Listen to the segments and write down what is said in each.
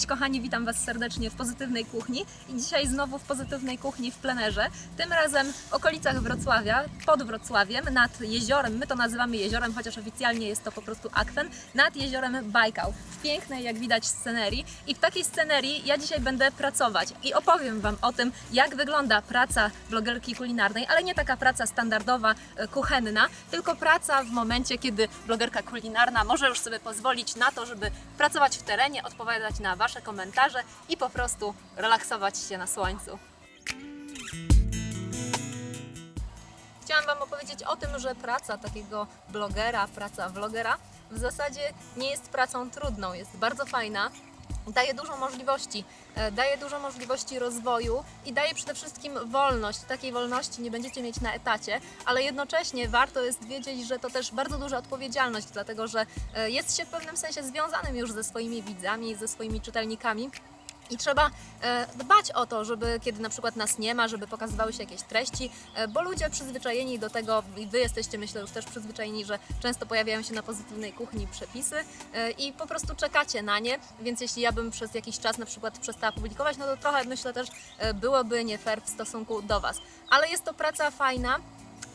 Cześć kochani, witam Was serdecznie w Pozytywnej Kuchni i dzisiaj znowu w Pozytywnej Kuchni w plenerze. Tym razem w okolicach Wrocławia, pod Wrocławiem, nad jeziorem, my to nazywamy jeziorem, chociaż oficjalnie jest to po prostu akwen, nad jeziorem Bajkał. W pięknej, jak widać, scenerii i w takiej scenerii ja dzisiaj będę pracować i opowiem Wam o tym, jak wygląda praca blogerki kulinarnej, ale nie taka praca standardowa, e, kuchenna, tylko praca w momencie, kiedy blogerka kulinarna może już sobie pozwolić na to, żeby pracować w terenie, odpowiadać na Wasze komentarze i po prostu relaksować się na słońcu. Chciałam Wam opowiedzieć o tym, że praca takiego blogera, praca vlogera w zasadzie nie jest pracą trudną, jest bardzo fajna. Daje dużo możliwości, e, daje dużo możliwości rozwoju i daje przede wszystkim wolność. Takiej wolności nie będziecie mieć na etacie, ale jednocześnie warto jest wiedzieć, że to też bardzo duża odpowiedzialność, dlatego że e, jest się w pewnym sensie związanym już ze swoimi widzami, ze swoimi czytelnikami. I trzeba e, dbać o to, żeby kiedy na przykład nas nie ma, żeby pokazywały się jakieś treści, e, bo ludzie przyzwyczajeni do tego, i wy jesteście myślę już też przyzwyczajeni, że często pojawiają się na pozytywnej kuchni przepisy e, i po prostu czekacie na nie, więc jeśli ja bym przez jakiś czas na przykład przestała publikować, no to trochę myślę też byłoby nie fair w stosunku do was. Ale jest to praca fajna,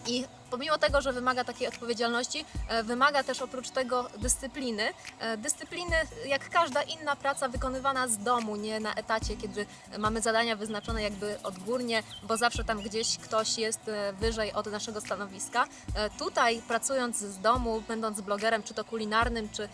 i pomimo tego, że wymaga takiej odpowiedzialności, e, wymaga też oprócz tego dyscypliny. E, Dyscypliny, jak każda inna praca wykonywana z domu, nie na etacie, kiedy mamy zadania wyznaczone jakby odgórnie, bo zawsze tam gdzieś ktoś jest e, wyżej od naszego stanowiska. Tutaj pracując z domu, będąc blogerem, czy to kulinarnym, czy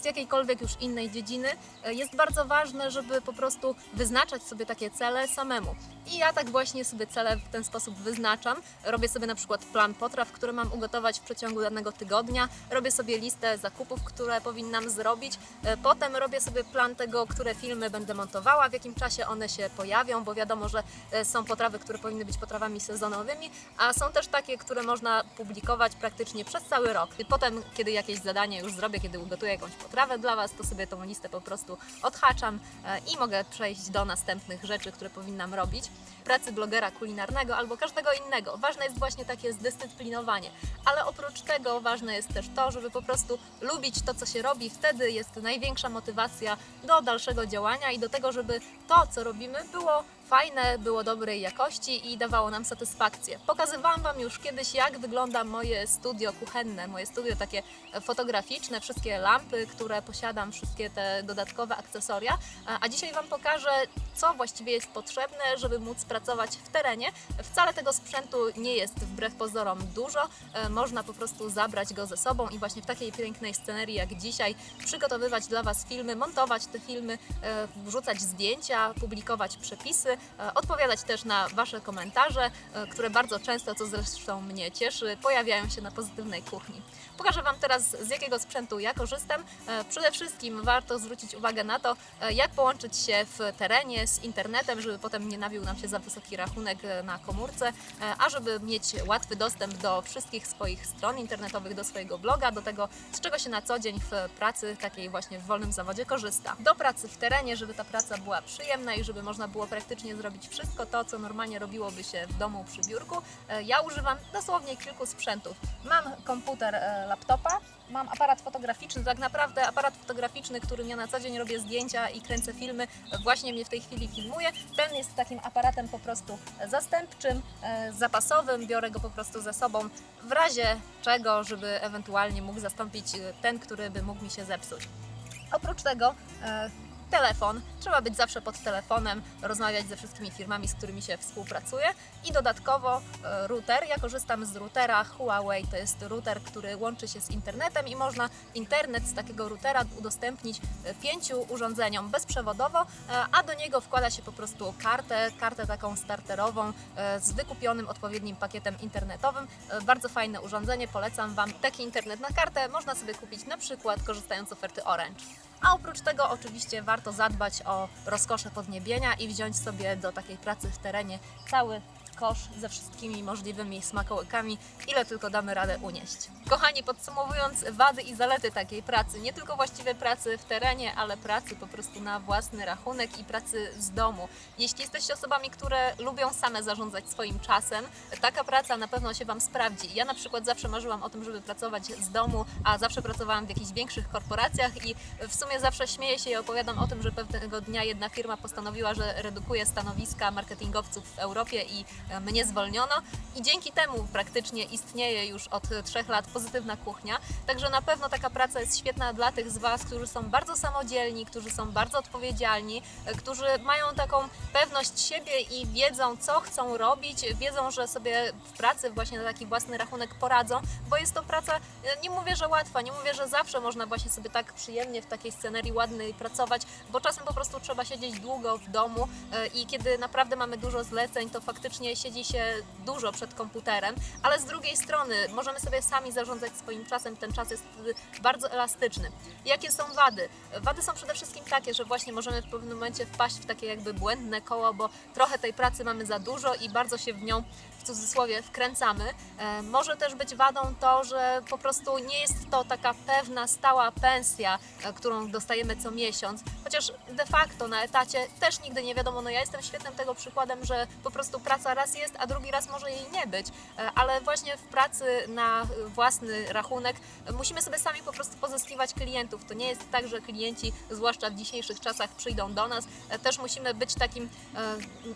z jakiejkolwiek już innej dziedziny, jest bardzo ważne, żeby po prostu wyznaczać sobie takie cele samemu. I ja tak właśnie sobie cele w ten sposób wyznaczam. Robię sobie na przykład plan potraw, które mam ugotować w przeciągu danego tygodnia. Robię sobie listę zakupów, które powinnam zrobić. E, Potem robię sobie plan tego, które filmy będę montowała, w jakim czasie one się pojawią, bo wiadomo, że e, są potrawy, które powinny być potrawami sezonowymi, a są też takie, które można publikować praktycznie przez cały rok. I potem, kiedy jakieś zadanie już zrobię, kiedy ugotuję jakąś potrawę dla Was, to sobie tą listę po prostu odhaczam e, i mogę przejść do następnych rzeczy, które powinnam robić. Pracy blogera kulinarnego albo każdego innego. Ważne jest właśnie takie zdyscyplinowanie. Ale oprócz tego ważne jest też to, żeby po prostu lubić to, co się robi. Wtedy jest największa motywacja do dalszego działania i do tego, żeby to, co robimy, było fajne, było dobrej jakości i dawało nam satysfakcję. Pokazywałam Wam już kiedyś, jak wygląda moje studio kuchenne, moje studio takie fotograficzne, wszystkie lampy, które posiadam, wszystkie te dodatkowe akcesoria. A- dzisiaj Wam pokażę, co właściwie jest potrzebne, żeby móc pracować w terenie. Wcale tego sprzętu nie jest wbrew pozorom dużo. E, Można po prostu zabrać go ze sobą i właśnie w takiej pięknej scenerii jak dzisiaj przygotowywać dla Was filmy, montować te filmy, e, wrzucać zdjęcia, publikować przepisy, odpowiadać też na Wasze komentarze, e, które bardzo często, co zresztą mnie cieszy, pojawiają się na pozytywnej kuchni. Pokażę Wam teraz, z jakiego sprzętu ja korzystam. E, Przede wszystkim warto zwrócić uwagę na to, e, jak połączyć się w terenie z internetem, żeby potem nie nabił nam się za wysoki rachunek e, na komórce, e, a żeby mieć łatwy dostęp do wszystkich swoich stron internetowych, do swojego bloga, do tego, z czego się na co dzień w pracy, takiej właśnie w wolnym zawodzie korzysta. Do pracy w terenie, żeby ta praca była przyjemna i żeby można było praktycznie zrobić wszystko to, co normalnie robiłoby się w domu przy biurku. E, Ja używam dosłownie kilku sprzętów. Mam komputer, e, laptopa, mam aparat fotograficzny, tak naprawdę aparat fotograficzny, którym ja na co dzień robię zdjęcia i kręcę filmy, e, właśnie mnie w tej chwili filmuje. Ten jest takim aparatem po prostu zastępczym, zapasowym, biorę go po prostu ze sobą w razie czego, żeby ewentualnie mógł zastąpić ten, który by mógł mi się zepsuć. Oprócz tego telefon. Trzeba być zawsze pod telefonem, rozmawiać ze wszystkimi firmami, z którymi się współpracuje. I dodatkowo e, router. Ja korzystam z routera Huawei. To jest router, który łączy się z internetem i można internet z takiego routera udostępnić e, pięciu urządzeniom bezprzewodowo, e, a do niego wkłada się po prostu kartę, kartę taką starterową z wykupionym odpowiednim pakietem internetowym. Bardzo fajne urządzenie, polecam Wam. Taki internet na kartę można sobie kupić na przykład korzystając z oferty Orange. A oprócz tego oczywiście warto zadbać o rozkosze podniebienia i wziąć sobie do takiej pracy w terenie cały kosz ze wszystkimi możliwymi smakołykami, ile tylko damy radę unieść. Kochani, podsumowując wady i zalety takiej pracy, nie tylko właściwej pracy w terenie, ale pracy po prostu na własny rachunek i pracy z domu. Jeśli jesteście osobami, które lubią same zarządzać swoim czasem, taka praca na pewno się Wam sprawdzi. Ja na przykład zawsze marzyłam o tym, żeby pracować z domu, a zawsze pracowałam w jakichś większych korporacjach i w sumie zawsze śmieję się i opowiadam o tym, że pewnego dnia jedna firma postanowiła, że redukuje stanowiska marketingowców w Europie i mnie zwolniono i dzięki temu praktycznie istnieje już od trzech lat pozytywna kuchnia. Także na pewno taka praca jest świetna dla tych z Was, którzy są bardzo samodzielni, którzy są bardzo odpowiedzialni, e, którzy mają taką pewność siebie i wiedzą, co chcą robić, wiedzą, że sobie w pracy właśnie na taki własny rachunek poradzą, bo jest to praca, e, nie mówię, że łatwa, nie mówię, że zawsze można właśnie sobie tak przyjemnie w takiej scenerii ładnej pracować, bo czasem po prostu trzeba siedzieć długo w domu e, i kiedy naprawdę mamy dużo zleceń, to faktycznie siedzi się dużo przed komputerem, ale z drugiej strony możemy sobie sami zarządzać swoim czasem, ten czas jest wtedy bardzo elastyczny. Jakie są wady? Wady są przede wszystkim takie, że właśnie możemy w pewnym momencie wpaść w takie jakby błędne koło, bo trochę tej pracy mamy za dużo i bardzo się w nią w cudzysłowie wkręcamy. E, może też być wadą to, że po prostu nie jest to taka pewna, stała pensja, e, którą dostajemy co miesiąc, chociaż de facto na etacie też nigdy nie wiadomo. No ja jestem świetnym tego przykładem, że po prostu praca raz jest, a drugi raz może jej nie być, E, ale właśnie w pracy na własny rachunek musimy sobie sami po prostu pozyskiwać klientów. To nie jest tak, że klienci, zwłaszcza w dzisiejszych czasach, przyjdą do nas. Też musimy być takim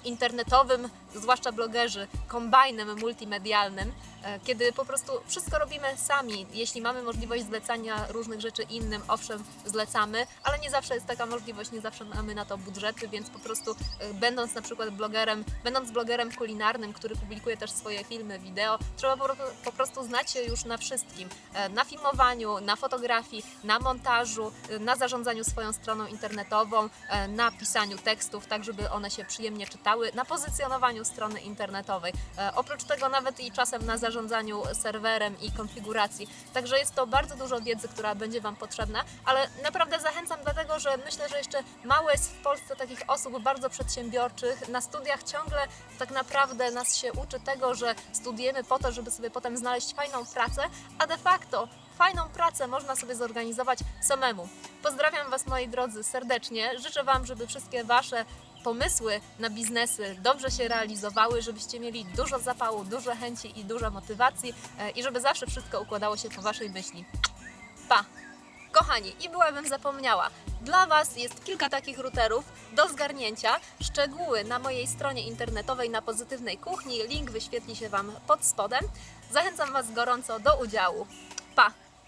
internetowym, zwłaszcza blogerzy, kombajnem multimedialnym, e, kiedy po prostu wszystko robimy sami. Jeśli mamy możliwość zlecania różnych rzeczy innym, owszem, zlecamy, ale nie zawsze jest taka możliwość, nie zawsze mamy na to budżety, więc po prostu e, będąc na przykład blogerem, będąc blogerem kulinarnym, który publikuje też swoje filmy, wideo, trzeba po, prostu znać się już na wszystkim. E, Na filmowaniu, na fotografii, na montażu, na zarządzaniu swoją stroną internetową, na pisaniu tekstów, tak żeby one się przyjemnie czytały, na pozycjonowaniu strony internetowej. E, Oprócz tego nawet i czasem na zarządzaniu serwerem i konfiguracji. Także jest to bardzo dużo wiedzy, która będzie Wam potrzebna, ale naprawdę zachęcam dlatego, że myślę, że jeszcze mało jest w Polsce takich osób bardzo przedsiębiorczych. Na studiach ciągle tak naprawdę nas się uczy tego, że studiujemy po to, żeby sobie potem znaleźć fajną pracę, a de facto fajną pracę można sobie zorganizować samemu. Pozdrawiam Was moi drodzy serdecznie. Życzę Wam, żeby wszystkie Wasze pomysły na biznesy dobrze się realizowały, żebyście mieli dużo zapału, dużo chęci i dużo motywacji e, i żeby zawsze wszystko układało się po Waszej myśli. Pa! Kochani, i byłabym zapomniała. Dla Was jest kilka takich routerów do zgarnięcia. Szczegóły na mojej stronie internetowej na Pozytywnej Kuchni. Link wyświetli się Wam pod spodem. Zachęcam Was gorąco do udziału. Pa!